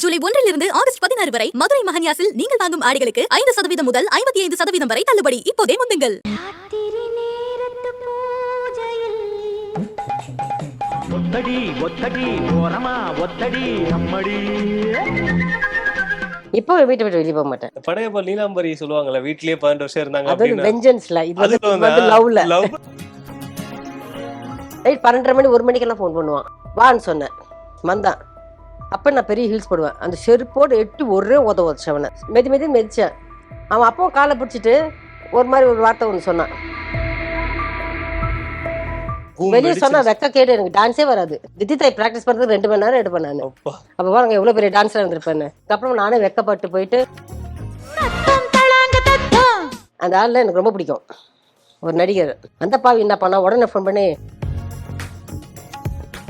ஜூலை ஒன்றிலிருந்து ஆகஸ்ட் பதினாறு வரை மதுரை மகன்யாசில் நீங்கள் வாங்கும் ஆடைகளுக்கு ஐந்து சதவீதம் முதல் ஐம்பத்தி ஐந்து சதவீதம் வரை தள்ளுபடி. இப்போதே முந்துங்கள். ஒத்தடி ஒத்தடி ஓரமா ஒத்தடி நம்மடி. இப்போ வீட்டை விட்டு வெளியே போக மாட்டேன். படையப்பா நீலாம்பரி சொல்லுவாங்கல்ல வீட்லயே பதினெட்டு வருஷம் இருந்தாங்க அது வெஞ்சன்ஸ்ல இது வந்து லவ்ல பன்னெண்டரை மணி ஒரு மணிக்கெல்லாம் ஃபோன் பண்ணுவான். வான்னு சொன்னேன். வந்தான் அப்போ நான் பெரிய ஹீல்ஸ் போடுவேன். அந்த செருப்போடு எட்டு ஒரே உத உதச்சேன் அவனை. மெதி மெதி மெதித்தேன் அவன் அப்போ காலை பிடிச்சிட்டு ஒரு மாதிரி ஒரு வார்த்தை ஒன்று சொன்னான். வெளியே சொன்னா வெக்க கேட்டு எனக்கு டான்ஸே வராது. வித்திதாய் ப்ராக்டிஸ் பண்றது ரெண்டு மணி நேரம் எடுப்பேன் நான் அப்போ. பாருங்க எவ்வளோ பெரிய டான்ஸர் இருந்திருப்பேன் அப்புறம் நானே வெக்கப்பட்டு போயிட்டு அந்த ஆளில் எனக்கு ரொம்ப பிடிக்கும். ஒரு நடிகர். அந்த பாவி என்ன பண்ணா உடனே ஃபோன் பண்ணி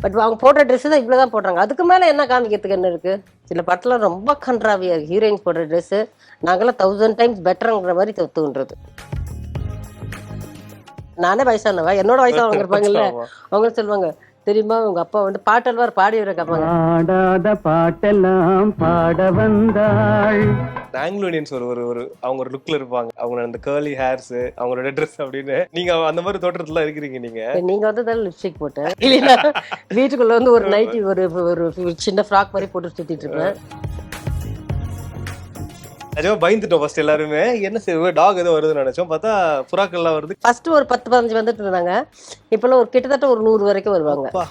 பட் அவங்க போடுற ட்ரெஸ்ஸு தான் இவ்வளோ தான் போடுறாங்க. அதுக்கு மேலே என்ன காமிக்கிறதுக்கு என்ன இருக்குது சில படத்தில் ரொம்ப கன்றாவியாக ஹீரோயின்ஸ் போடுற ட்ரெஸ்ஸு நாங்களாம் தௌசண்ட் டைம்ஸ் பெட்டருங்கிற மாதிரி தொத்துன்றது நானே வயசானவா. என்னோட வயசானவங்க இருப்பாங்கல்ல ஆமா. அவங்க சொல்லுவாங்க தெரியுமா? உங்க அப்பா வந்து பாட்டல்வார் பாடி வர கேட்பாங்க பாடாத பாட்டெல்லாம் பாட வந்தாள் ஆங்கிலோனியன்ஸ் ஒரு ஒரு ஒரு அவங்க ஒரு லுக்ல இருப்பாங்க. அவங்க அந்த கேர்லி ஹேர்ஸ் அவங்களோட ட்ரெஸ் அப்படின்னு. நீங்க அந்த மாதிரி தோற்றத்துல இருக்கிறீங்க நீங்க. நீங்க வந்து தான் லிப்ஸ்டிக் போட்டேன் இல்லைன்னா வீட்டுக்குள்ள வந்து ஒரு நைட்டி ஒரு ஒரு ஒரு சின்ன ஃப்ராக் மாதிரி போட்டு சுத்திட்டு இருப்பேன். நிஜமா பயந்துட்டோம் ஃபர்ஸ்ட் எல்லாருமே. என்ன செய்வோம் டாக் ஏதோ வருதுன்னு நினைச்சோம். பார்த்தா புறாக்கள்லாம் வருது. ஃபர்ஸ்ட் ஒரு பத்து பதினஞ்சு வந்துட்டு இருந்தாங்க. இப்பெல்லாம் ஒரு கிட்டத்தட்ட ஒரு நூறு வரைக்கும் வருவாங்க.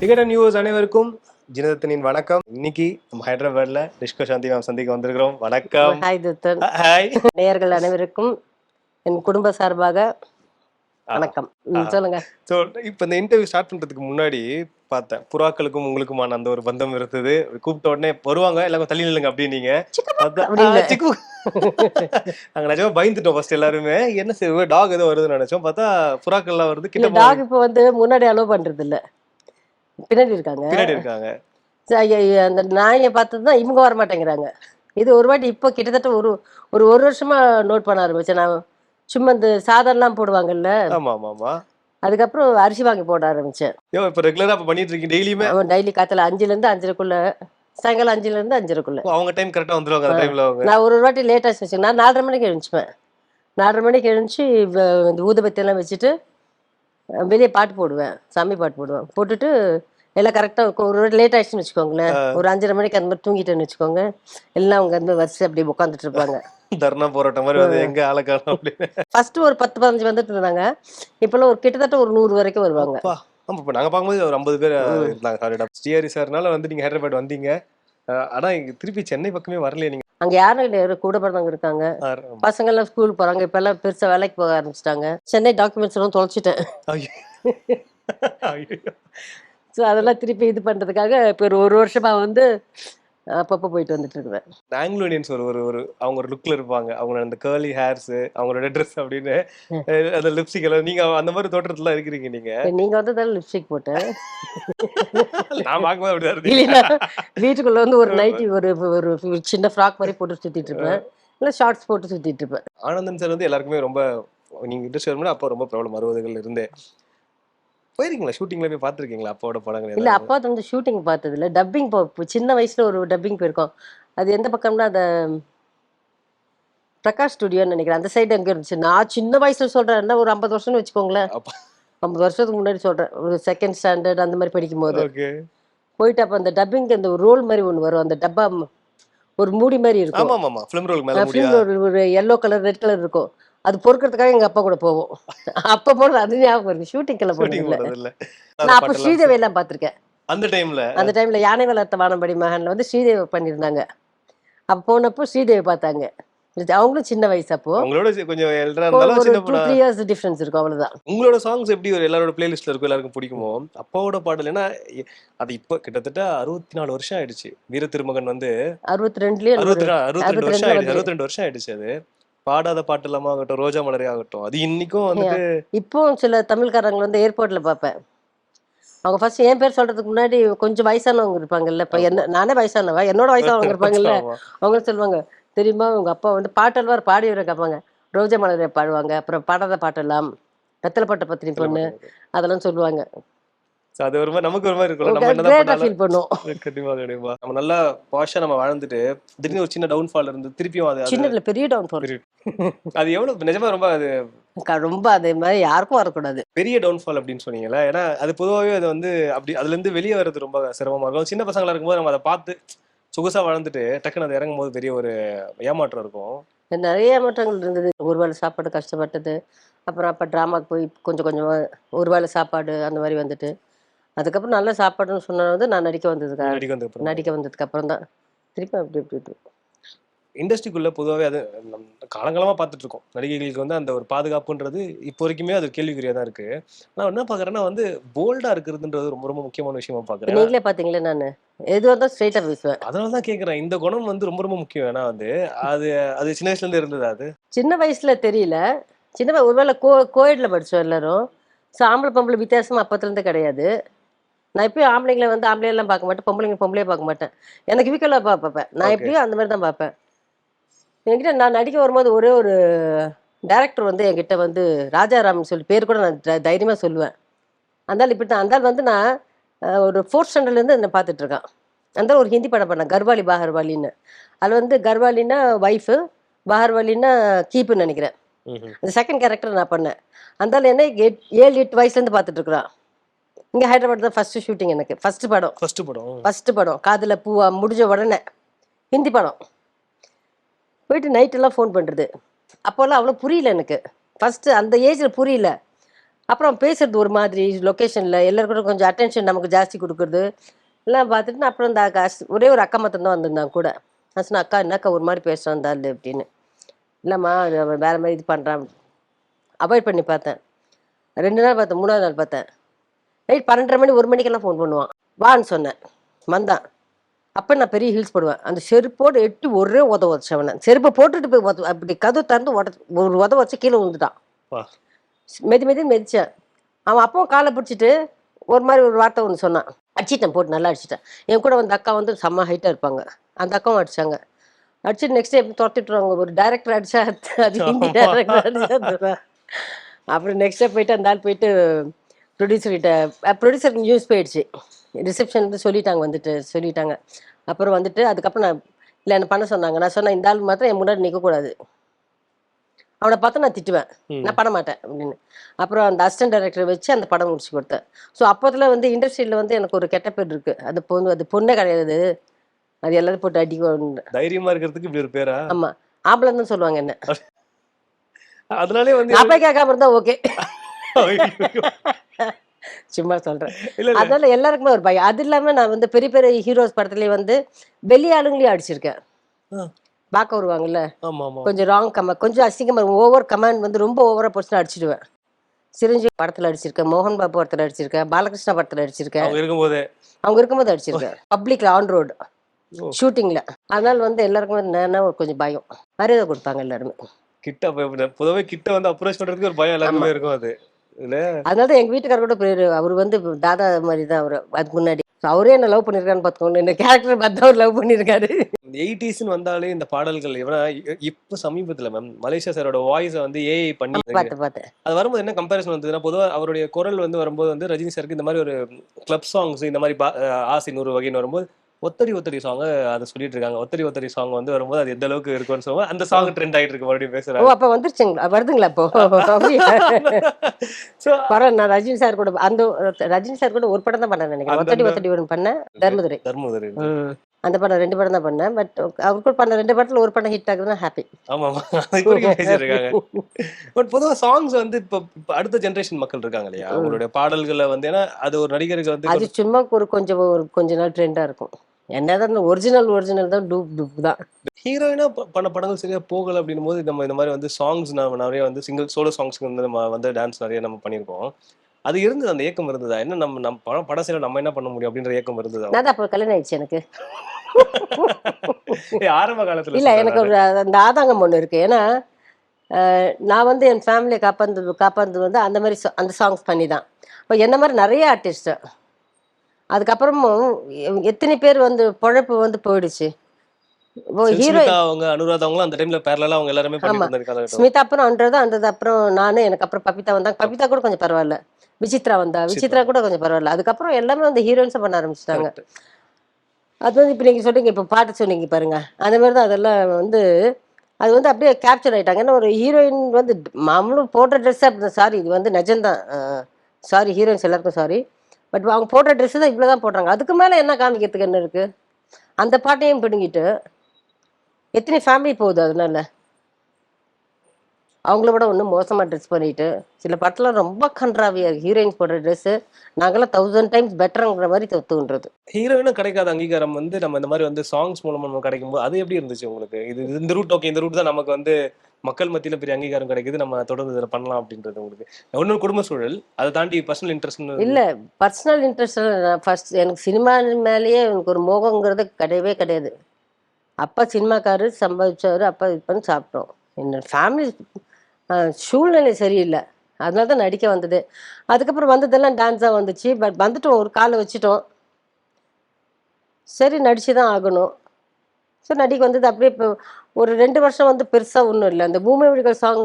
டிகெட் நியூஸ் அனைவருக்கும் ஜினதத்தனின் வணக்கம். இன்னைக்கு நம்ம ஹைதராபாத்ல டிஸ்கோ சாந்தி மேம் சந்திக்க வந்திருக்கிறோம். வணக்கம். ஹாய் துத்தன் ஹாய் நேயர்கள் அனைவருக்கும் என் குடும்ப சார்பாக வணக்கம். சொல்லுங்க. ஸோ இப்போ இந்த இன்டர்வியூ ஸ்டார்ட் பண்றதுக்கு முன்னாடி பார்த்தேன். புறாக்களுக்கும் உங்களுக்குமான அந்த ஒரு பந்தம் இருந்தது. கூப்பிட்ட உடனே வருவாங்க? எல்லாம் தள்ளி நில்லுங்க அப்படின்னீங்க. நாங்க நிஜமா பயந்துட்டோம் ஃபர்ஸ்ட் எல்லாருமே. என்ன செய்வோம் டாக் ஏதோ வருதுன்னு நினைச்சோம். பார்த்தா புறாக்கள்லாம் வருது இல்ல கிட்ட டாக் இப்போ வந்து முன்னாடி அலோவ் பண்றது இல்ல பின்னாடி இருக்காங்க. பின்னாடி இருக்காங்க. அந்த நாயை பார்த்து தான் இவங்க வர மாட்டேங்கிறாங்க இது ஒரு வாட்டி இப்போ கிட்டத்தட்ட ஒரு ஒரு ஒரு வருஷமா நோட் பண்ண ஆரம்பிச்சேன். நான் சும்மா இந்த சாதம்லாம் போடுவாங்கல்ல? ஆமா ஆமா ஆமா அதுக்கப்புறம் அரிசி வாங்கி போட ஆரம்பிச்சேன். யோ இப்போ ரெகுலரா அப்ப பண்ணிட்டு இருக்கீங்க டெய்லியுமே? அவன் டெய்லி காத்துல அஞ்சுல இருந்து அஞ்சரைக்குள்ள சாயங்காலம் அஞ்சுல இருந்து அஞ்சரைக்குள்ள அவங்க டைம் கரெக்டா வந்துருவாங்க அந்த டைம்ல அவங்க. நான் ஒரு ஒரு வாட்டி லேட்டாக வச்சுக்கேன் நான் நாலரை மணிக்கு எழுந்துச்சுப்பேன் நாலரை மணிக்கு எழுந்துச்சு இந்த ஊதுபத்தி எல்லாம் வச்சுட்டு வெளியே பாட்டு போடுவேன். சாமி பாட்டு போடுவேன். போட்டுட்டு எல்லாம் கரெக்டாக ஒரு வாட்டி லேட் ஆயிடுச்சுன்னு வச்சுக்கோங்களேன். ஒரு அஞ்சரை மணிக்கு அந்த மாதிரி தூங்கிட்டேன்னு வச்சுக்கோங்க. எல்லாம் அவங்க வந்து வரிசை அப்படியே உட்காந்துட்டு இருப்பாங்க. தர்ணா போராட்டம் மாதிரி வந்து எங்க ஆளக்காரம் அப்படின்னு. ஃபர்ஸ்ட் ஒரு பத்து பதினஞ்சு வந்துட்டு இருந்தாங்க. இப்பெல்லாம் ஒரு கிட்டத்தட்ட ஒரு நூறு வரைக்கும் வருவாங்க. ஆமா இப்போ நாங்க பார்க்கும்போது ஒரு ஐம்பது பேர் இருந்தாங்க சாரிடா ஸ்ரீஹரி சார்னால வந்து நீங்க ஹைதராபாத் வந்தீங்க. ஆனா இங்க திருப்பி சென்னை பக்கமே வரலையே நீங்க. அங்க யாரும் கூட பிறந்தவங்க இருக்காங்க. பசங்க எல்லாம் ஸ்கூல் போறாங்க. இப்ப எல்லாம் பெருசா வேலைக்கு போக ஆரம்பிச்சிட்டாங்க. சென்னை டாக்குமெண்ட்ஸ் எல்லாம் தொலைச்சிட்டேன். ஸோ அதெல்லாம் திருப்பி இது பண்றதுக்காக இப்போ ஒரு ஒரு வருஷமா வந்து அப்பப்போ போயிட்டு வந்துட்டு இருக்கிறேன் ஆங்கிலோனியன்ஸ் ஒரு ஒரு ஒரு அவங்க ஒரு லுக்ல இருப்பாங்க. அவங்க அந்த கேர்லி ஹேர்ஸ் அவங்களோட ட்ரெஸ் அப்படின்னு அந்த லிப்ஸ்டிக் எல்லாம் நீங்க அந்த மாதிரி தோற்றத்துல இருக்கிறீங்க நீங்க? நீங்க வந்து தான் லிப்ஸ்டிக் போட்டேன் நான் பார்க்கும்போது அப்படிதான் இருந்தீங்க வீட்டுக்குள்ள வந்து ஒரு நைட்டி ஒரு ஒரு சின்ன ஃப்ராக் மாதிரி போட்டு சுத்திட்டு இருப்பேன். இல்லை ஷார்ட்ஸ் போட்டு சுத்திட்டு இருப்பேன். ஆனந்தன் சார் வந்து எல்லாருக்குமே ரொம்ப நீங்க வரும்போது அப்போ ரொம்ப ப்ராப்ளம் அறுபதுகள் இருந்தே. போயிருக்கீங்களா? ஷூட்டிங்ல போய் பார்த்துருக்கீங்களா? அப்பாவோட படங்கள் இல்ல? அப்பா வந்து ஷூட்டிங் பார்த்தது இல்ல டப்பிங் போ சின்ன வயசுல ஒரு டப்பிங் போயிருக்கோம். அது எந்த பக்கம்னா அந்த பிரகாஷ் ஸ்டுடியோன்னு நினைக்கிறேன். அந்த சைடு எங்க இருந்துச்சு. நான் சின்ன வயசுல சொல்றேன் என்ன ஒரு ஐம்பது வருஷம்னு வச்சுக்கோங்களேன். ஐம்பது வருஷத்துக்கு முன்னாடி சொல்றேன். ஒரு செகண்ட் ஸ்டாண்டர்ட் அந்த மாதிரி படிக்கும் போது போயிட்டு அப்ப அந்த டப்பிங் அந்த ரோல் மாதிரி ஒண்ணு வரும். அந்த டப்பா ஒரு மூடி மாதிரி இருக்கும். ஃபிலிம் ரோல் ஒரு எல்லோ கலர் ரெட் கலர் இருக்கும். அது பொறுக்கிறதுக்காக எங்க அப்பா கூட போவோம். அப்ப போனது அது ஞாபகம் இருக்கு ஷூட்டிங்க்கெல்லாம் ஷூட்டிங் போனது நான் அப்ப ஸ்ரீதேவி எல்லாம் பார்த்திருக்கேன். அந்த டைம்ல? அந்த டைம்ல யானை வளர்த்த வானம்படி மகன்ல வந்து ஸ்ரீதேவி பண்ணியிருந்தாங்க. அப்ப போனப்போ ஸ்ரீதேவி பார்த்தாங்க. அவங்களும் சின்ன வயசு அப்போ. உங்களோட கொஞ்சம் இருந்தாலும் சின்ன பொண்ணா த்ரீ இயர்ஸ் டிஃபரன்ஸ் இருக்கும் அவ்வளவுதான். உங்களோட சாங்ஸ் எப்படி ஒரு எல்லாரோட பிளேலிஸ்ட்ல இருக்கும் எல்லாருக்கும் பிடிக்குமோ? அப்பாவோட பாடல் ஏன்னா அது இப்போ கிட்டத்தட்ட அறுபத்தி நாலு வருஷம் ஆயிடுச்சு. வீர திருமகன் வந்து அறுபத்தி ரெண்டுலயே அறுபத்தி ரெண்டு வருஷம் 62 ஆயிடுச்சு அறுபத்தி ரெண்டு வருஷம் ஆயிடுச்சு அது. பாடாத பாட்டு இல்லாம ஆகட்டும் ரோஜா மலரே ஆகட்டும். அது இன்னைக்கும் வந்துட்டு இப்போ சில தமிழ்காரங்க வந்து ஏர்போர்ட்ல பார்ப்பேன் அவங்க ஃபர்ஸ்ட் என் பேர் சொல்றதுக்கு முன்னாடி கொஞ்சம் வயசானவங்க இருப்பாங்கல்ல இப்ப என்ன நானே வயசானவா என்னோட வயசானவங்க இருப்பாங்கல்ல. அவங்க சொல்லுவாங்க தெரியுமா உங்க அப்பா வந்து பாட்டல்வார் பாடி வர கேட்பாங்க ரோஜா மலரை பாடுவாங்க அப்புறம் பாடாத பாட்டெல்லாம் பட்ட பத்தினி பொண்ணு அதெல்லாம் சொல்லுவாங்க. So அது ஒரு மாதிரி நமக்கு ஒரு மாதிரி இருக்கும் நம்ம பண்ணாலும் ஃபீல் பண்ணுவோம் கண்டிப்பா கண்டிப்பா. நம்ம நல்லா பாஷா நம்ம வாழ்ந்துட்டு திடீர்னு ஒரு சின்ன டவுன்ஃபால் இருந்து திருப்பியும் அது சின்னதுல பெரிய டவுன் ஃபால் அது எவ்வளவு நிஜமா ரொம்ப அது ரொம்ப அதே மாதிரி யாருக்கும் வரக்கூடாது. பெரிய டவுன்ஃபால் அப்படின்னு சொன்னீங்கல்ல. ஏன்னா அது பொதுவாகவே அது வந்து அப்படி அதுல இருந்து வெளியே வர்றது ரொம்ப சிரமமா இருக்கும். சின்ன பசங்களா இருக்கும்போது நம்ம அதை பார்த்து சொகுசா வளர்ந்துட்டு டக்குன்னு அது இறங்கும் போது பெரிய ஒரு ஏமாற்றம் இருக்கும். நிறைய மாற்றங்கள் இருந்தது. ஒரு வேளை சாப்பாடு கஷ்டப்பட்டது. அப்புறம் அப்போ ட்ராமாக்கு போய் கொஞ்சம் கொஞ்சமாக ஒரு வேளை சாப்பாடு அந்த மாதிரி வந்துட்டு. அதுக்கப்புறம் நல்ல சாப்பாடுன்னு சொன்னது வந்து நான் நடிக்க வந்ததுக்கு நடிக்க வந்ததுக்கு நடிக்க வந்ததுக்கு அப்புறம் தான். திருப்பி அப்படி இப்படி. இண்டஸ்ட்ரிக்குள்ள பொதுவாகவே அது நம்ம காலங்காலமா பார்த்துட்டு இருக்கோம் நடிகைகளுக்கு வந்து அந்த ஒரு பாதுகாப்புன்றது இப்போ வரைக்குமே அது கேள்விக்குறியா தான் இருக்கு. நான் என்ன பாக்குறேன்னா வந்து போல்டா இருக்கிறதுன்றது ரொம்ப ரொம்ப முக்கியமான விஷயமா இப்ப பாக்குறேன் நீங்களே பார்த்தீங்களே நான் எது வந்தால் ஸ்ட்ரைட்டாக பேசுவேன் அதனால தான் கேக்குறேன் இந்த குணம் வந்து ரொம்ப ரொம்ப முக்கியம். ஏன்னா வந்து அது அது சின்ன வயசுல இருந்து இருந்தது அது? சின்ன வயசுல தெரியல. சின்ன ஒருவேளை கோ கோயிடில் படித்தோம் எல்லாரும். ஸோ ஆம்பளை பொம்பளை வித்தியாசம் அப்பத்துலேருந்து கிடையாது. நான் எப்பயும் ஆம்பளைங்களை வந்து ஆம்பளையெல்லாம் பார்க்க மாட்டேன் பொம்பளைங்க பொம்பளையே பார்க்க மாட்டேன். எனக்கு வீக்கெல்லாம் பார்ப்பேன். நான். எப்படியும் அந்த மாதிரி தான் பார்ப்பேன். என்கிட்ட நான் நடிக்க வரும்போது ஒரே ஒரு டேரக்டர் வந்து என்கிட்ட வந்து ராஜாராம்னு சொல்லி பேர் கூட நான் த- தைரியமா சொல்லுவேன். அந்தால் இப்படி தான் அந்தால் வந்து நான் ஒரு ஃபோர்த் ஸ்டாண்டர்ட்லேருந்து என்னை பார்த்துட்டு இருக்கான். அந்த ஒரு ஹிந்தி படம் பண்ணேன் கர்வாலி பாகர்வாலின்னு. அதில் வந்து கர்வாலின்னா ஒய்ஃபு பாகர்வாலின்னா கீப்புன்னு நினைக்கிறேன். அந்த செகண்ட் கேரக்டர் நான் பண்ணேன். அந்தால என்ன ஏழு எட்டு வயசுலேருந்து பார்த்துட்டு இருக்கிறான். இங்கே ஹைதராபாத் தான் ஃபர்ஸ்ட் ஷூட்டிங் எனக்கு. ஃபர்ஸ்ட் படம். ஃபர்ஸ்ட் படம் ஃபர்ஸ்ட் படம். காதுல பூவா முடிஞ்ச உடனே ஹிந்தி படம். போயிட்டு நைட்டெல்லாம் ஃபோன் பண்ணுறது அப்போல்லாம் அவ்வளோ புரியல எனக்கு. ஃபஸ்ட்டு அந்த ஏஜில் புரியல. அப்புறம் பேசுறது ஒரு மாதிரி லொக்கேஷனில் எல்லாருக்கும் கொஞ்சம் அட்டென்ஷன் நமக்கு ஜாஸ்தி கொடுக்குறது. எல்லாம் பார்த்துட்டு நான் அப்புறம் இந்த ஒரே ஒரு அக்கா மட்டும் தான் வந்திருந்தாங்க கூட. நான் சொன்னேன் அக்கா என்னக்கா ஒரு மாதிரி பேசுகிறான் இருந்தாலும் அப்படின்னு. இல்லைம்மா வேறு மாதிரி இது பண்ணுறான் அவாய்ட் பண்ணி பார்த்தேன். ரெண்டு நாள் பார்த்தேன் மூணாவது நாள் பார்த்தேன். நைட் பன்னெண்டரை மணி ஒரு மணிக்கெல்லாம் ஃபோன் பண்ணுவான். வான்னு சொன்னேன். வந்தான் அப்போ நான் பெரிய ஹீல்ஸ் போடுவேன். அந்த செருப்போடு எட்டு ஒரே உத அவனை. செருப்பை போட்டுட்டு போய் உத அப்படி கதவு திறந்து உட ஒரு உத வச்சு கீழே விழுந்துட்டான். மெதி மெதின்னு மெதிச்சேன். அவன் அப்பவும் காலை பிடிச்சிட்டு ஒரு மாதிரி ஒரு வார்த்தை ஒன்று சொன்னான். அடிச்சிட்டேன் போட்டு நல்லா அடிச்சிட்டேன். என் கூட வந்து அக்கா வந்து செம்ம ஹைட்டாக இருப்பாங்க. அந்த அக்காவும் அடிச்சாங்க. அடிச்சு நெக்ஸ்ட் டே துரத்திட்டுருவாங்க ஒரு டேரக்டர் அடிச்சா அது ஹிந்தி டேரக்டர் அடிச்சா அப்புறம் நெக்ஸ்ட் டே போயிட்டு அந்த ஆள் போயிட்டு ப்ரொடியூசர்கிட்ட ப்ரொடியூசருக்கு நியூஸ் போயிடுச்சு. ரிசப்ஷன் வந்து சொல்லிட்டாங்க வந்துட்டு சொல்லிட்டாங்க. அப்புறம் வந்துட்டு அதுக்கப்புறம் நான் இல்லை என்ன பண்ண சொன்னாங்க? நான் சொன்னேன் இந்த ஆள் மாத்திரம் என் முன்னாடி நிற்கக்கூடாது அவனை பார்த்து நான் திட்டுவேன். நான் பண்ண மாட்டேன் அப்படின்னு. அப்புறம் அந்த அசிஸ்டன்ட் டைரக்டர் வச்சு அந்த படம் முடிச்சு கொடுத்தேன். ஸோ அப்போதுல வந்து இண்டஸ்ட்ரியில் வந்து எனக்கு ஒரு கெட்ட பேர் இருக்கு. அது பொண்ணு அது பொண்ணே கிடையாது. அது எல்லாரும் போட்டு அடிக்கும் தைரியமா இருக்கிறதுக்கு இப்படி ஒரு பேரா? ஆமா. ஆம்பளை தான் சொல்லுவாங்க என்ன. அதனாலே வந்து போய் கேட்காம இருந்தா ஓகே. சும்மா சொல்றேன். அதனால எல்லாருக்குமே ஒரு பயம். அது இல்லாம நான் வந்து பெரிய பெரிய ஹீரோஸ் படத்துலயே வந்து வெளி ஆளுங்களையும் அடிச்சிருக்கேன். பார்க்க வருவாங்கல்ல? கொஞ்சம் ராங் கம கொஞ்சம் அசிங்கமா ஓவர் கமாண்ட் வந்து ரொம்ப ஓவரா போச்சுன்னா அடிச்சிடுவேன். சிரஞ்சீவி படத்துல அடிச்சிருக்கேன் மோகன் பாபு படத்துல அடிச்சிருக்கேன் பாலகிருஷ்ணா படத்துல அடிச்சிருக்கேன். அவங்க இருக்கும்போதே. அவங்க இருக்கும்போது அடிச்சிருக்கேன். பப்ளிக்ல ஆன் ரோடு. ஷூட்டிங்ல அதனால வந்து எல்லாருக்கும் நேரா ஒரு கொஞ்சம் பயம். மரியாதை கொடுப்பாங்க எல்லாருமே. கிட்ட பொதுவாவே கிட்ட வந்து அப்ரோச் பண்றதுக்கு ஒரு பயம் எல்லாருக்குமே இருக்கும் அது. இல்ல? அதனால தான் எங்க வீட்டுக்காரர் கூட பேரு அவர் வந்து தாதா மாதிரி தான் அவர். அதுக்கு முன்னாடி. அவரே என்ன லவ் பண்ணிருக்கான்னு பார்த்துக்கோங்க இந்த கேரக்டர் பார்த்து அவர் லவ் பண்ணிருக்காரு. எயிட்டிஸ்னு வந்தாலே இந்த பாடல்கள் எவனா இப்ப சமீபத்துல மேம் மலேசியா சாரோட வாய்ஸை வந்து ஏஐ பண்ணி பார்த்து பார்த்தேன் அது வரும்போது என்ன கம்பேரிசன் வந்ததுன்னா பொதுவா அவருடைய குரல் வந்து வரும்போது வந்து ரஜினி சாருக்கு இந்த மாதிரி ஒரு கிளப் சாங்ஸ் இந்த மாதிரி ஆசை நூறு வகைன்னு வரும்போது ஒத்தடி ஒத்தடி சாங் அதை சொல்லிட்டு இருக்காங்க. ஒத்தடி ஒத்தடி சாங் வந்து வரும்போது அது எந்த அளவுக்கு இருக்கும்னு சொல்லுவோம் அந்த சாங் ட்ரெண்ட் ஆயிட்டு இருக்கு. மறுபடியும் ஓ பேசுறாங்க அப்ப வந்துருச்சுங்களா? வருதுங்களா இப்போ? பரவாயில்ல நான் ரஜினி சார் கூட அந்த ரஜினி சார் கூட ஒரு படம் தான் பண்ணேன் நினைக்கிறேன். ஒத்தடி ஒத்தடி ஒன்று பண்ணேன் தர்மதுரை. தர்மபுரி அந்த படம் ரெண்டு படம் தான் பண்ணேன். பட் அவர் கூட பண்ண ரெண்டு படத்துல ஒரு படம் ஹிட் ஆகுதுன்னா ஹாப்பி ஆமா பட் பொதுவா சாங்ஸ் வந்து இப்ப இப்ப அடுத்த ஜெனரேஷன் மக்கள் இருக்காங்க இல்லையா? அவங்களுடைய பாடல்களை வந்து ஏன்னா அது ஒரு நடிகருக்கு வந்து அது சும்மா ஒரு கொஞ்சம் ஒரு கொஞ்ச நாள் ட்ரெண்டா இருக்கும். என்னதான் ஒரிஜினல் ஒரிஜினல் தான் டூப் டூப் தான். ஹீரோயினா பண்ண படங்கள் சரியா போகல அப்படின்னும் போது நம்ம இந்த மாதிரி வந்து சாங்ஸ் நம்ம நிறைய வந்து சிங்கிள் சோலோ சாங்ஸ்க்கு வந்து நம்ம வந்து டான்ஸ் நிறைய நம்ம பண்ணியிருக்கோம் அது இருந்தது அந்த ஏக்கம் இருந்ததா? என்ன நம்ம நம்ம படம் படம் செய்யல நம்ம என்ன பண்ண முடியும் அப்படின்ற ஏக்கம் இருந்ததா? நான் அப்போ கல்யாணம் ஆயிடுச்சு எனக்கு. ஆரம்ப காலத்துல இல்ல எனக்கு ஒரு அந்த ஆதாங்கம் ஒண்ணு இருக்கு. ஏன்னா நான் வந்து என் ஃபேமிலியை காப்பாந்து காப்பாந்து வந்து அந்த மாதிரி அந்த சாங்ஸ் பண்ணி தான் இப்போ என்ன மாதிரி நிறைய ஆர்டிஸ்ட் அதுக்கப்புறமும் எத்தனை பேர் வந்து பொழப்பு வந்து போயிடுச்சு. ஹீரோ அவங்க அனுராதா அவங்களும் அந்த டைம்ல பேரலா அவங்க எல்லாருமே ஸ்மிதா அப்புறம் அன்றது அந்தது அப்புறம் நானு எனக்கு அப்புறம் பபிதா வந்தாங்க பபிதா கூட கொஞ்சம் பரவாயில்ல. விசித்ரா வந்தா விசித்ரா. கூட கொஞ்சம் பரவாயில்ல. அதுக்கப்புறம் எல்லாமே வந்து ஹீரோயின்ஸை பண்ண ஆரம்பிச்சிட்டாங்க. அது வந்து இப்போ நீங்கள் சொல்றீங்க இப்போ பாட்டு சொன்னீங்க பாருங்க. அந்த மாதிரி தான் அதெல்லாம் வந்து அது வந்து அப்படியே கேப்சர் ஆயிட்டாங்க. ஏன்னா ஒரு ஹீரோயின் வந்து மாமூலும் போடுற ட்ரெஸ் அப்படி சாரி இது வந்து நிஜம்தான். சாரி ஹீரோயின்ஸ் எல்லாருக்கும் சாரி பட் அவங்க போடுற ட்ரெஸ் தான் இவ்வளோ தான் போடுறாங்க. அதுக்கு மேலே என்ன காமிக்கிறதுக்கு என்ன இருக்குது அந்த பாட்டையும் பிடுங்கிட்டு எத்தனை ஃபேமிலி போகுது அதனால? அவங்கள விட ஒன்றும் மோசமாக ட்ரெஸ் பண்ணிட்டு சில படத்தில் ரொம்ப கன்றாவியாக ஹீரோயின்ஸ் போடுற ட்ரெஸ்ஸு நாங்களாம் தௌசண்ட் டைம்ஸ் பெட்டருங்கிற மாதிரி தத்துன்றது ஹீரோயினும் கிடைக்காத அங்கீகாரம் வந்து நம்ம இந்த மாதிரி வந்து சாங்ஸ் மூலமா நம்ம கிடைக்கும் போது அது எப்படி இருந்துச்சு உங்களுக்கு? இது இந்த ரூட் ஓகே இந்த ரூட் தான் நமக்கு வந்து மக்கள் மத்தியில பெரிய அங்கீகாரம் கிடைக்குது நம்ம தொடர்ந்து இதில் பண்ணலாம் அப்படின்றது உங்களுக்கு. இன்னொரு குடும்ப சூழல் அதை தாண்டி பர்சனல் இன்ட்ரெஸ்ட் இல்லை பர்சனல் இன்ட்ரெஸ்ட் ஃபர்ஸ்ட் எனக்கு சினிமா மேலேயே எனக்கு ஒரு மோகங்கிறது கிடையவே கிடையாது. அப்பா சினிமாக்காரு சம்பாதிச்சாரு அப்பா இது பண்ணி சாப்பிட்டோம். என்னோட ஃபேமிலி சூழ்நிலை சரியில்லை. அதனால தான் நடிக்க வந்தது. அதுக்கப்புறம் வந்ததெல்லாம் டான்ஸாக வந்துச்சு. பட் வந்துட்டோம் ஒரு காலை வச்சுட்டோம். சரி நடிச்சு தான் ஆகணும். சரி நடிக்க வந்தது அப்படியே இப்போ ஒரு ரெண்டு வருஷம் வந்து பெருசாக ஒன்றும் இல்லை. அந்த பூமி விழிகள் சாங்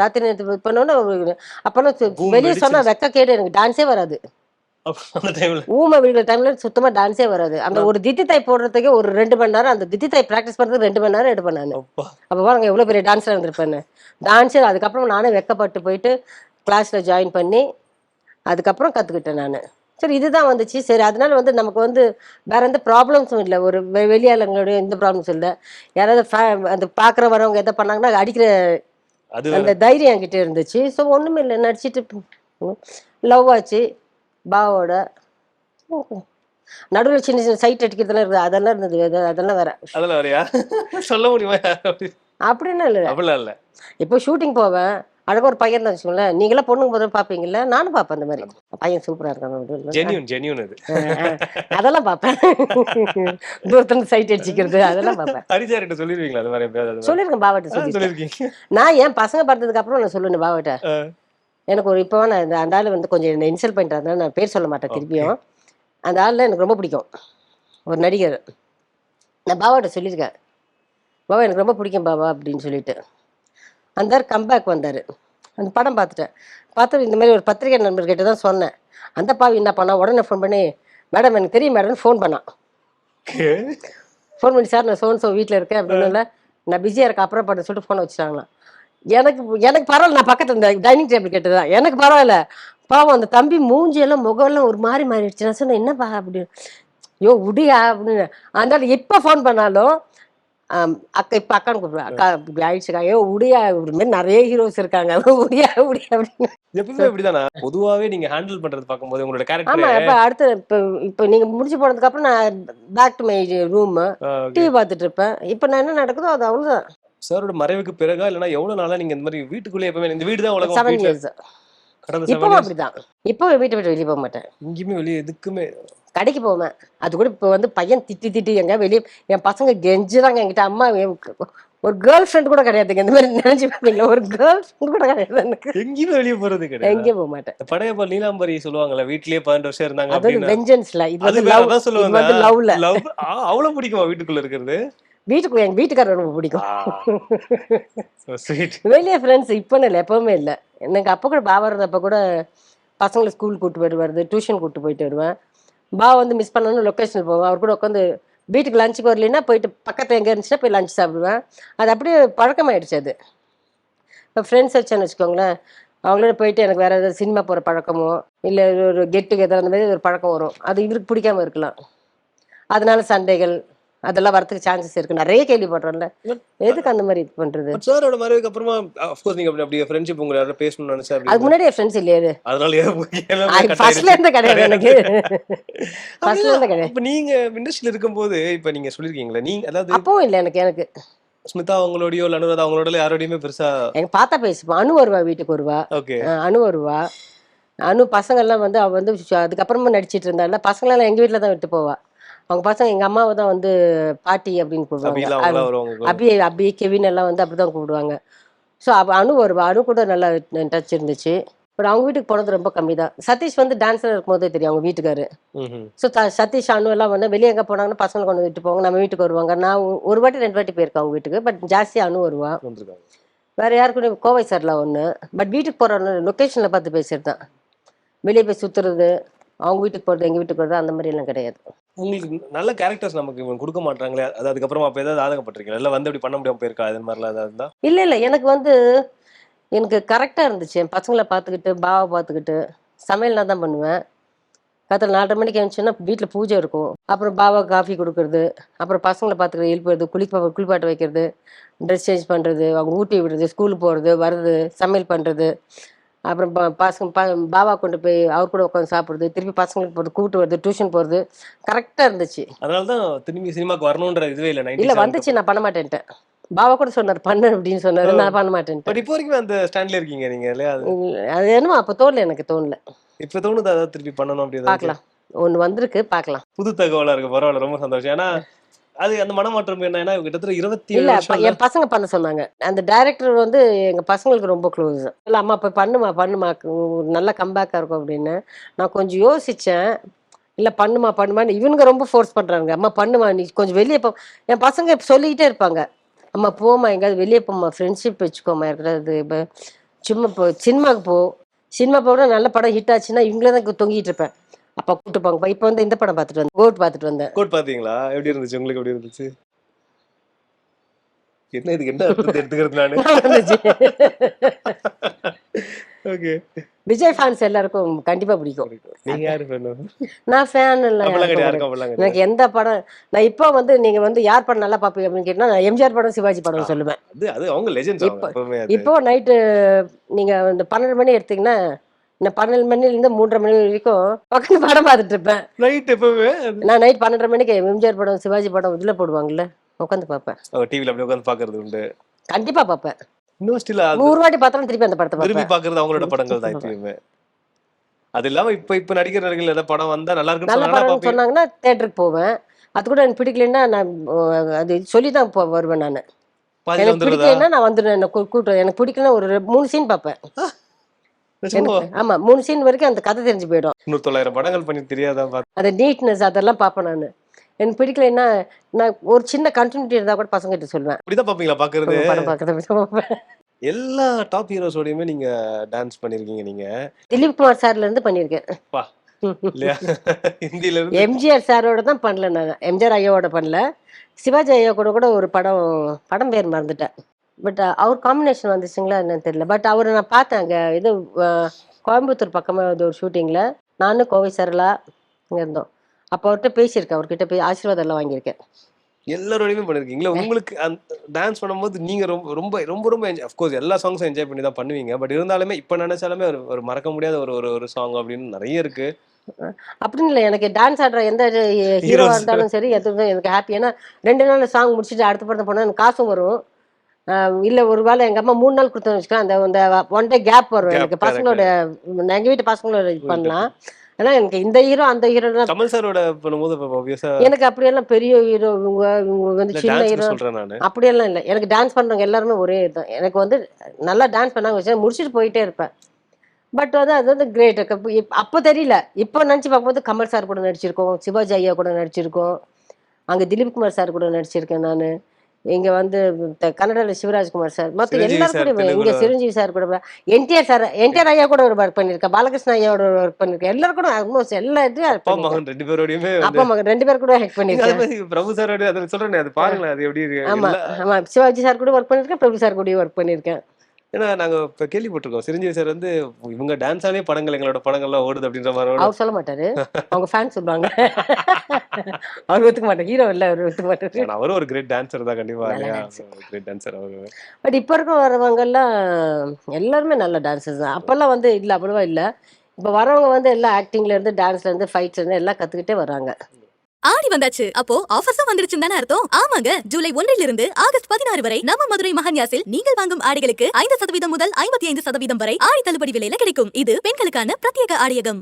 ராத்திரி நேரத்து பண்ணோன்னே அப்போல்லாம் வெளியே சொன்னால். வெக்க கேடு எனக்கு. டான்ஸே வராது. ஊமை விழுகிற டைம்ல சுத்தமா டான்ஸே வராது. அந்த ஒரு தித்தி தாய் போடுறதுக்கு ஒரு ரெண்டு மணி நேரம் அந்த தித்தி தாய் ப்ராக்டிஸ் பண்றதுக்கு ரெண்டு மணி நேரம் எடுப்பேன் நான். அப்பா. பாருங்க எவ்வளோ பெரிய டான்ஸர் இருந்திருப்பேன்னு டான்ஸர் அதுக்கப்புறம் நானே வெக்கப்பட்டு போயிட்டு கிளாஸில் ஜாயின் பண்ணி அதுக்கப்புறம் கற்றுக்கிட்டேன் நான். சரி இதுதான் வந்துச்சு. சரி அதனால வந்து நமக்கு வந்து வேற எந்த ப்ராப்ளம்ஸும் இல்லை. ஒரு வெளியாளுங்களுடைய எந்த ப்ராப்ளம்ஸும் இல்லை. யாராவது அந்த பார்க்குற வரவங்க எதை பண்ணாங்கன்னா அடிக்கிற அந்த தைரியம் என்கிட்ட இருந்துச்சு. ஸோ ஒன்றுமே இல்லை. நடிச்சிட்டு லவ் ஆச்சு. பாவோட நடுவில் சின்ன சின்ன சைட் அடிக்கிறதுலாம் இருக்குது. அதெல்லாம் இருந்தது. அது- அதெல்லாம் வேற. அதெல்லாம் வரையா சொல்ல முடியுமா? அப்படின்னா இல்லை. அப்படிலாம் இல்ல. இப்போ ஷூட்டிங் போவேன். அழகா ஒரு பையன் தான் வச்சுக்கோங்களேன். நீங்களாம் பொண்ணுங்க போதும் பார்ப்பீங்கல்ல? நானும் பார்ப்பேன் அந்த மாதிரி. பையன் சூப்பராக இருக்காங்க ஜென்யூன் ஜென்யூன் அது. அதெல்லாம் பார்ப்பேன். தூரத்துல சைட் அடிச்சிக்கிறது. அதெல்லாம் பார்ப்பேன். ஹரிஜார்கிட்ட சொல்லிருவீங்களா? அது மாதிரி? சொல்லியிருக்கேன் பாவாட்ட ஆ, சொல்லி சொல்லிருக்கீங்க. நான் என் பசங்க பார்த்ததுக்கு அப்புறம் நான் சொல்லுவேன் பாவாட்ட. எனக்கு ஒரு இப்போ நான் இந்த அந்த ஆள் வந்து கொஞ்சம் என்ன இன்சல்ட் பண்ணிட்டு நான் பேர் சொல்ல மாட்டேன் திருப்பியும். அந்த ஆளில் எனக்கு ரொம்ப பிடிக்கும். ஒரு நடிகர். நான் பாபாட்ட சொல்லியிருக்கேன். பாபா எனக்கு ரொம்ப பிடிக்கும் பாபா அப்படின்னு சொல்லிட்டு. அந்த கம்பேக் வந்தார். அந்த படம் பார்த்துட்டேன். பார்த்து இந்த மாதிரி ஒரு பத்திரிகை நண்பர்கிட்ட தான் சொன்னேன். அந்த பாவி என்ன பண்ணா? உடனே ஃபோன் பண்ணி மேடம் எனக்கு தெரியும் மேடம் ஃபோன் பண்ணான் ஃபோன் பண்ணி சார் நான் சோன் சோ வீட்டில் இருக்கேன். அப்படின்னு நான் பிஸியாக இருக்கேன் அப்புறம் பண்ண சொல்லிட்டு ஃபோனை வச்சுட்டாங்களாம். எனக்கு எனக்கு பரவாயில்ல நான் பக்கத்துல இந்த டைனிங் டேபிள் கேட்டு தான் எனக்கு பரவாயில்ல. பாவம் அந்த தம்பி மூஞ்சி எல்லாம் முகம்லாம் ஒரு மாதிரி மாறிடுச்சு. நான் சொன்னேன் என்னப்பா அப்படின்னு யோ உடியா? அப்படின்னு. அதனால எப்போ ஃபோன் பண்ணாலும் ஆம், அக்கா இப்போ அக்கான்னு கூப்பிடுவேன். அக்கா இப்படி ஆயிடுச்சுக்கா. ஏ உடியா? இப்படி மாதிரி நிறைய ஹீரோஸ் இருக்காங்க. உடியா உடியா? அப்படின்னு. எப்பவுமே இப்படிதானா? பொதுவாவே நீங்க ஹேண்டில் பண்றது பார்க்கும்போது உங்களோட ஆமா கேரக்டர் இப்போ அடுத்து இப்போ இப்போ நீங்க முடிச்சு போனதுக்கு அப்புறம் நான் back to my room TV பார்த்துட்டு இருப்பேன். இப்போ நான் என்ன நடக்குதோ அது அவ்வளோதான் சாரோட மறைவுக்கு பிறகா இல்லனா எவ்வளவு நாளா நீங்க இந்த மாதிரி வீட்டுக்குள்ளே எப்பவுமே இந்த வீடு தான் உலகம் செவன் இயர்ஸ் கடந்த இப்பவும் அப்படிதான். இப்போ வீட்டை விட்டு வெளியே போக மாட்டேன். எங்கேயுமே வெளியே எதுக்குமே. கடைக்கு போவேன். அது கூட இப்போ வந்து பையன் திட்டி திட்டி எங்க வெளியே என் பசங்க கெஞ்சுறாங்க என்கிட்ட அம்மா ஒரு கேர்ள் ஃப்ரெண்ட் கூட கிடையாதுங்க இந்த மாதிரி நினைச்சு பார்த்தீங்களா ஒரு கேர்ள் ஃப்ரெண்ட் கூட கிடையாது எனக்கு. எங்கேயுமே வெளியே போறது கிடையாது. எங்கேயும் போக மாட்டேன். படையப்பா நீலாம்பரி சொல்லுவாங்கல்ல வீட்லயே பதினெட்டு வருஷம் இருந்தாங்க அது வெஞ்சன்ஸ்ல இது வந்து லவ்ல லவ் அவ்வளவு பிடிக்குமா வீட்டுக்குள்ள இருக்கிறது? வீட்டுக்குள்ள எங்க வீட்டுக்காரர் ரொம்ப பிடிக்கும். வெளியே ஃப்ரெண்ட்ஸ் இப்போன்னு இல்லை எப்பவுமே இல்லை. எனக்கு அப்போ கூட பாவா இருந்தப்போ கூட பசங்களை ஸ்கூல் கூட்டு போயிட்டு வருது டியூஷன் கூட்டு போயிட்டு வருவேன். பா வந்து மிஸ் பண்ணணும் லொக்கேஷனில் போவேன். அவர் கூட உட்காந்து வீட்டுக்கு லஞ்சுக்கு வரலைன்னா போயிட்டு பக்கத்தில் எங்கே இருந்துச்சுன்னா போய் லஞ்ச் சாப்பிடுவேன். அது அப்படியே பழக்கமாயிடுச்சு அது. இப்போ ஃப்ரெண்ட்ஸ் வச்சேன்னு வச்சுக்கோங்களேன். அவங்களோட போயிட்டு எனக்கு வேறு ஏதாவது சினிமா போகிற பழக்கமோ இல்லை ஒரு கெட் டுகெதர் அந்த மாதிரி ஒரு பழக்கம் வரும். அது இவருக்கு பிடிக்காம இருக்கலாம். அதனால சண்டைகள் அதெல்லாம் வரதுக்கு சான்சஸ் இருக்கு. நிறைய கேள்விப்படுறோம்ல எதுக்கு அந்த மாதிரி இது பண்றது? சாரோட மறைவுக்கு அப்புறமா அஃப்கோர்ஸ் நீங்க அப்படி அப்படியே ஃப்ரெண்ட்ஷிப் உங்களை யாரும் பேசணும்னு நினைச்சா அப்படி அதுக்கு முன்னாடி ஃப்ரெண்ட்ஸ் இல்லையே அதனால எல்லாமே ஃபர்ஸ்ட்ல. இருந்து கிடையாது எனக்கு. ஃபர்ஸ்ட்ல இருந்து கிடையாது. இப்ப நீங்க இண்டஸ்ட்ரியில இருக்கும்போது இப்ப நீங்க சொல்லிருக்கீங்களே? நீங்க அதாவது அப்பவும் இல்லை எனக்கு எனக்கு. ஸ்மிதா அவங்களோடயோ இல்ல அனுராதா அவங்களோட யாரோடயுமே பெருசா எங்க பார்த்தா பேசிப்போம் அனு வருவா வீட்டுக்கு வருவா. ஓகே. அனு வருவா. அனு பசங்கள்லாம் வந்து அவ வந்து அதுக்கப்புறமா நடிச்சிட்டு இருந்தால. பசங்களெல்லாம் எங்க வீட்டில் தான் விட்டு போவா. அவங்க பசங்க எங்க அம்மாவை தான் வந்து பாட்டி அப்படின்னு கூப்பிடுவாங்க. அபி அபி கெவின் எல்லாம் வந்து அப்படிதான் கூப்பிடுவாங்க. ஸோ அப்போ அனு வருவா அனு கூட நல்லா டச் இருந்துச்சு. பட் அவங்க வீட்டுக்கு போனது ரொம்ப கம்மி தான் சதீஷ் வந்து டான்ஸர் இருக்கும்போதே தெரியும் அவங்க வீட்டுக்காரு. ஸோ சதீஷ் அனு எல்லாம் வந்து வெளியே எங்கே போனாங்கன்னா பசங்களை கொண்டு விட்டு போவாங்க நம்ம வீட்டுக்கு வருவாங்க. நான் ஒரு வாட்டி ரெண்டு வாட்டி போயிருக்கேன் அவங்க வீட்டுக்கு. பட் ஜாஸ்தி அனு வருவா. வந்திருக்காங்க. வேற யாருக்கும் கோவை சார்ல ஒன்று பட் வீட்டுக்கு போகிற லொக்கேஷனில் பார்த்து பேசுறது தான். வெளியே போய் சுற்றுறது அவங்க வீட்டுக்கு போகிறது எங்கள் வீட்டுக்கு போகிறது அந்த மாதிரி எல்லாம் கிடையாது. உங்களுக்கு நல்ல கேரக்டர்ஸ் நமக்கு இவங்க கொடுக்க மாட்டாங்களே அது அதுக்கப்புறமா அப்ப ஏதாவது ஆதங்கப்பட்டிருக்கீங்க இல்ல வந்து அப்படி பண்ண முடியாம போயிருக்கா? அது மாதிரிலாம் ஏதாவது இருந்தா? இல்லை இல்லை. எனக்கு வந்து எனக்கு கரெக்டாக இருந்துச்சு. என் பசங்களை பார்த்துக்கிட்டு பாவை பார்த்துக்கிட்டு சமையல் நான் தான் பண்ணுவேன். கத்தில் நாலரை மணிக்கு எழுந்துச்சுன்னா வீட்டில் பூஜை இருக்கும். அப்புறம் பாவா காஃபி கொடுக்கறது. அப்புறம் பசங்களை பார்த்துக்கிட்டு எழுப்புறது குளிப்பா குளிப்பாட்ட வைக்கிறது ட்ரெஸ் சேஞ்ச் பண்ணுறது அவங்க ஊட்டி விடுறது ஸ்கூலுக்கு போகிறது வர்றது சமையல் பண்ணுறது அப்புறம் பசங்க ப பாபா கொண்டு போய் அவர் கூட உட்காந்து சாப்பிட்றது திருப்பி பசங்களுக்கு போகிறது கூப்பிட்டு வருது டியூஷன் போகிறது கரெக்டாக இருந்துச்சு. அதனாலதான் திரும்பி சினிமாக்கு வரணுன்ற இதுவே இல்ல இல்லை வந்துச்சு நான் பண்ண மாட்டேன்ட்டேன் பாபா கூட சொன்னார் பண்ணு அப்படின்னு சொன்னார் நான் பண்ண மாட்டேன்ட்டேன். பட் இப்போ வரைக்கும் அந்த ஸ்டாண்ட்ல இருக்கீங்க நீங்க இல்லையா? அது என்னமோ அப்போ தோணல எனக்கு தோணல. இப்ப தோணுது அதாவது திருப்பி பண்ணணும் அப்படி ஏதாவது? பார்க்கலாம் ஒன்று வந்திருக்கு பார்க்கலாம் புது தகவலா இருக்கு பரவாயில்ல ரொம்ப சந்தோஷம். ஏன்னா அது அந்த மனமாற்றம் என்னன்னா கிட்டத்தட்ட இருபத்தி இல்ல என் பசங்க பண்ண சொன்னாங்க. அந்த டைரக்டர் வந்து எங்க பசங்களுக்கு ரொம்ப க்ளோஸ் இல்ல அம்மா போய் பண்ணுமா பண்ணுமா ஒரு நல்ல கம்பேக்கா இருக்கும் அப்படின்னு நான் கொஞ்சம் யோசிச்சேன். இல்ல பண்ணுமா பண்ணுமான்னு இவனுங்க ரொம்ப ஃபோர்ஸ் பண்றாங்க அம்மா பண்ணுமா நீ கொஞ்சம் வெளியே போ. என் பசங்க சொல்லிக்கிட்டே இருப்பாங்க. அம்மா போம்மா எங்கேயாவது வெளியே போம்மா ஃப்ரெண்ட்ஷிப் வச்சுக்கோமா இருக்கிறது இப்போ சும்மா போ சினிமாவுக்கு போ. சினிமா போட நல்ல படம் ஹிட் ஆச்சுன்னா இவங்களே தான் தொங்கிட்டு இருப்பேன். அப்போ கூப்பிட்டு போங்கப்பா இப்போ வந்து இந்த படம் பார்த்துட்டு வந்தேன். கோட் பார்த்துட்டு வந்தேன். கோட் பாத்தீங்களா எப்படி இருந்துச்சு? உங்களுக்கு எப்படி இருந்துச்சு? என்ன இதுக்கு என்ன அர்த்தத்தை எடுத்துக்கிறது நானு? ஓகே. விஜய் ஃபேன்ஸ் எல்லாருக்கும் கண்டிப்பா பிடிக்கும். நீங்க யாரு? நான் ஃபேன் இல்லை. எனக்கு எந்த படம்? நான் இப்போ வந்து நீங்க வந்து யார் படம் நல்லா பார்ப்பீங்க அப்படின்னு கேட்டா நான் எம்ஜிஆர் படம் சிவாஜி படம் சொல்லுவேன். அது அவங்க இப்போ நைட்டு நீங்க இந்த பன்னெண்டு மணி எடுத்தீங்கன்னா நான் பன்னெண்டு மணிலேருந்து மூன்றரை மணி வரைக்கும் பக்கத்து படம் பார்த்துட்டு இருப்பேன். நைட் எப்பவுமே? நான் நைட் பன்னெண்டரை மணிக்கு எம்ஜிஆர் படம் சிவாஜி படம் இதுல போடுவாங்கல்ல உட்காந்து பார்ப்பேன். டிவில அப்படி உட்காந்து பாக்குறது உண்டு. கண்டிப்பா பார்ப்பேன். இன்னும் ஸ்டில் நூறு வாட்டி பார்த்தாலும் திருப்பி அந்த படத்தை விரும்பி பார்ப்பேன். பாக்குறது அவங்களோட படங்கள் தான் எப்பயுமே. அது இல்லாம இப்ப இப்ப நடிகர் நடிகர்கள் ஏதாவது படம் வந்தா நல்லா இருக்குன்னு நல்ல பாப்பீங்க சொன்னாங்கன்னா தேட்டருக்கு போவேன். அது கூட எனக்கு பிடிக்கலன்னா நான் அது சொல்லி தான் போ வருவேன் நான். எனக்கு பிடிக்கலன்னா நான் வந்துடுவேன். கூட்டம் எனக்கு பிடிக்கலன்னா ஒரு மூணு சீன் பார்ப்பேன்? எனக்கு ஆமா மூணு சீன் வரைக்கும் அந்த கதை தெரிஞ்சு போயிடும். இன்னொரு தொள்ளாயிரம் படங்கள் பண்ணி தெரியாதா பாத்து அந்த நீட்னஸ் அதெல்லாம் பார்ப்பேன் நான். எனக்கு பிடிக்கலைன்னா நான் ஒரு சின்ன கண்டினியூட்டி இருந்தா கூட பசங்க கிட்ட சொல்லுவேன். இப்படிதான் பாப்பீங்களா பாக்குறது படம் பார்ப்பேன். எல்லா டாப் ஹீரோஸோடயுமே நீங்க டான்ஸ் பண்ணிருக்கீங்க நீங்க. திலீப் குமார் சார்ல இருந்து பண்ணியிருக்கேன் பா. இல்லையா? ஹிந்தில இருந்து? எம்ஜிஆர் சாரோட தான் பண்ணல நான். எம்ஜிஆர் ஐயாவோட பண்ணல. சிவாஜி ஐயா கூட கூட ஒரு படம் படம் பேர் மறந்துட்டேன். பட் அவர் காம்பினேஷன் வந்துச்சுங்களா என்னன்னு தெரியல. பட் அவரை நான் பார்த்தேன் அங்கே இது கோயம்புத்தூர் பக்கமாக இது ஒரு ஷூட்டிங்கில் நானும் கோவை சரளா இங்கே இருந்தோம். அப்போ அவர்கிட்ட பேசியிருக்கேன் அவர்கிட்ட போய் ஆசீர்வாதம் எல்லாம் வாங்கியிருக்கேன். எல்லாரோடையுமே பண்ணிருக்கீங்களா? உங்களுக்கு அந்த டான்ஸ் பண்ணும்போது நீங்க ரொம்ப ரொம்ப ரொம்ப ரொம்ப என்ஜாய் அஃப்கோர்ஸ் எல்லா சாங்ஸும் என்ஜாய் பண்ணி தான் பண்ணுவீங்க. பட் இருந்தாலுமே இப்ப நினைச்சாலுமே ஒரு ஒரு மறக்க முடியாத ஒரு ஒரு ஒரு சாங் அப்படின்னு நிறைய இருக்கு. அப்படின்னு இல்லை. எனக்கு டான்ஸ் ஆடுற எந்த ஹீரோவாக. இருந்தாலும் சரி எதுவும் எனக்கு ஹாப்பி ஏன்னா ரெண்டு நாள் சாங் முடிச்சுட்டு அடுத்த படத்தை போனால் எனக்கு காசும் வரும். இல்லை ஒரு வேளை எங்கள் அம்மா மூணு நாள் கொடுத்தோன்னு வச்சுக்கலாம் அந்த அந்த ஒன் டே கேப் வரும். எனக்கு. பசங்களோட எங்கள் வீட்டு பசங்களோட இது பண்ணலாம். ஏன்னா எனக்கு இந்த ஹீரோ அந்த ஹீரோ கமல் சாரோட பண்ணும்போது எனக்கு அப்படியெல்லாம் பெரிய ஹீரோ இவங்க இவங்க வந்து சின்ன ஹீரோ அப்படியெல்லாம் இல்லை. எனக்கு டான்ஸ் பண்ணுறவங்க எல்லாருமே ஒரே இதுதான். எனக்கு வந்து நல்லா டான்ஸ் பண்ணாங்க வச்சு முடிச்சுட்டு போயிட்டே இருப்பேன். பட் வந்து அது வந்து கிரேட் அப்போ தெரியல. இப்போ நினச்சி பார்க்கும்போது கமல் சார் கூட நடிச்சிருக்கோம் சிவாஜி ஐயா கூட நடிச்சிருக்கோம். அங்கே திலீப் குமார் சார் கூட நடிச்சிருக்கேன் நான். இங்கே வந்து கன்னடால சிவராஜ்குமார் சார் மொத்தம் எல்லாரும் கூட இங்கே. சிரஞ்சீவி சார் கூட என்டிஆர் சார் என்டிஆர் ஐயா கூட ஒரு ஒர்க் பண்ணியிருக்கேன் பாலகிருஷ்ண ஐயாவோட ஒர்க் பண்ணியிருக்கேன் எல்லாரும் கூட ஆல்மோஸ்ட் எல்லா act அப்பா. மகன் ரெண்டு பேரோடையுமே அப்பா மகன் ரெண்டு பேர் கூட அது மாதிரி பிரபு சாரோட அதை சொல்றேன் அது பாருங்களேன் அது எப்படி இருக்கு ஆமா ஆமா சிவாஜி சார் கூட ஒர்க் பண்ணியிருக்கேன் பிரபு சார் கூடயும் ஒர்க் பண்ணியிருக்கேன் ஏன்னா நாங்க இப்ப கேள்விப்பட்டிருக்கோம். சிரஞ்சீவி சார் வந்து இவங்க டான்ஸ் ஆலே படங்கள் எங்களோட படங்கள்லாம் ஓடுது அப்படின்ற மாதிரி அவர் சொல்ல மாட்டாரு. அவங்க ஃபேன் சொல்லுவாங்க. அவர் ஒத்துக்க மாட்டார். ஹீரோ இல்ல அவர் ஒத்துக்க மாட்டாரு. ஆனா அவரும் ஒரு கிரேட் டான்சர் தான் கண்டிப்பா. இல்லையா. கிரேட் டான்சர் அவரு. பட் இப்போ இருக்க வரவங்க எல்லாம் எல்லாருமே நல்ல டான்சர்ஸ் தான். அப்பெல்லாம் வந்து இல்ல அவ்வளவா இல்ல. இப்போ வரவங்க வந்து எல்லாம் ஆக்டிங்ல இருந்து டான்ஸ்ல இருந்து ஃபைட்ஸ்ல இருந்து எல்லாம் கத்துக்கிட்டே வராங்க ஆடி வந்தாச்சு. அப்போ ஆஃபர்ஸும் வந்துருச்சுன்னு தானே அர்த்தம்? ஆமாங்க. ஜூலை ஒன்றில் இருந்து ஆகஸ்ட் பதினாறு வரை நம்ம மதுரை மகன்யாசில் நீங்கள் வாங்கும் ஆடைகளுக்கு ஐந்து சதவீதம் முதல் ஐம்பத்தி ஐந்து சதவீதம் வரை ஆடி தள்ளுபடி விலையில கிடைக்கும். இது பெண்களுக்கான பிரத்யேக ஆடியகம்.